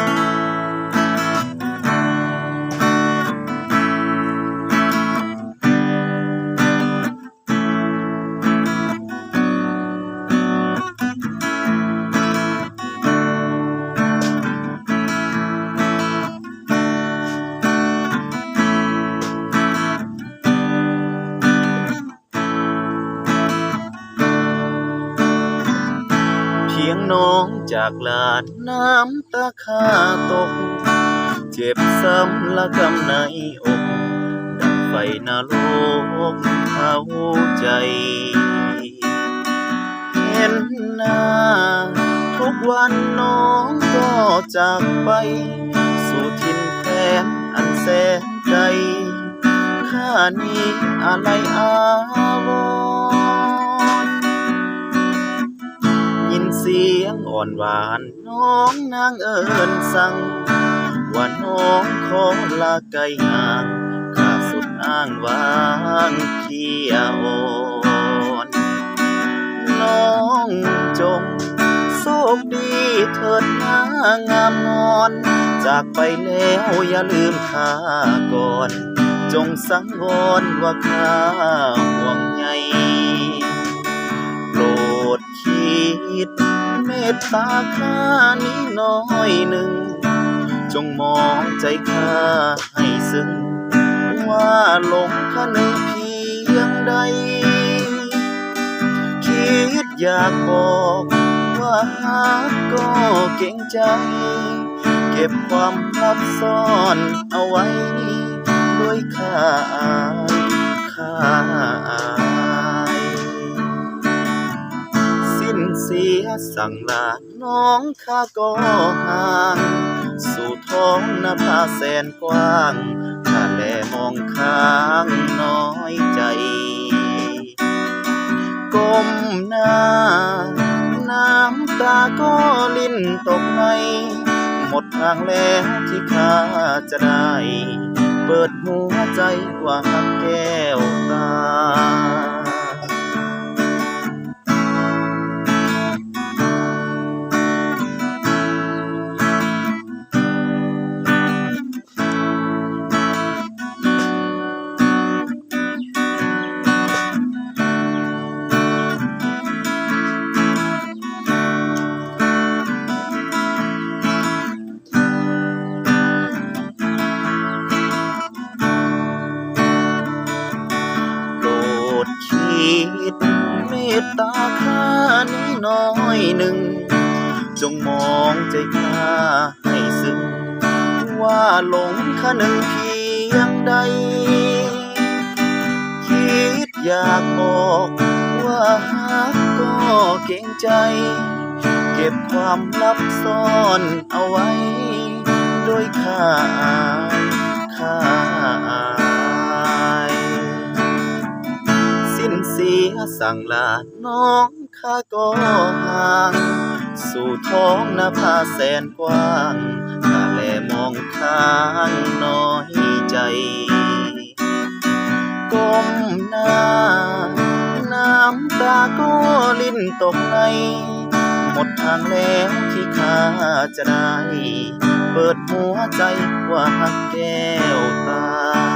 เพี น้องจากลาดน้ำตาขาตก เจ็บซ้ำละกำในอกดังไฟนรกเผาใจเห็นหน้าทุกวันน้องก็จากไป สู่ทินแควนอันแสนไกลข้านี้อะไรอาวรียงอ่อนหวาน น้องนางเอิญสั่งว่าน้องขอลาไกลห่างข้าสุดอ้างวางเพียอ่อนน้องจงโชคดีเถิดนางามงอน จากไปแล้วอย่าลืมข้าก่อน จงสังวรว่าข้าห่วงใยโปรดคิด ตตาข้านี้น้อยหนึ่ง จงมองใจข้าให้ซึ้งว่าหลงข้าหนึ่งเพียงใด คิดอยากบอกว่าหากก็เก่งใจ เก็บความลับซ่อนเอาไว้ นเสียสั่งลาน้องข้าก็ห่าง สู่ท้องนภาแสนกว้างข้าแลมองข้างน้อยใจ ก้มหน้า น้ำตาก็ลิ้นตกในหมดทางแล้วที่ข้าจะได้ เปิดหัวใจว่าฮักแก้วตา เมตตาข้านี้น้อยหนึ่ง จงมองใจข้าให้ซึ้งว่าหลงข้าหนึ่งเพียงใด คิดอยากบอกว่าหากก็เก่งใจ เก็บความลับซ่อนเอาไว้ โดยข้าอายข้าอาย เสียสั่งลาน้องข้าก็ห่าง สู่ท้องนภาแสนกว้างข้าแลมองข้างน้อยใจก้มหน้า น้ำตาก็ลิ้นตกใน หมดทางแล้วที่ข้าจะได้ เปิดหัวใจว่าหักแก้วตา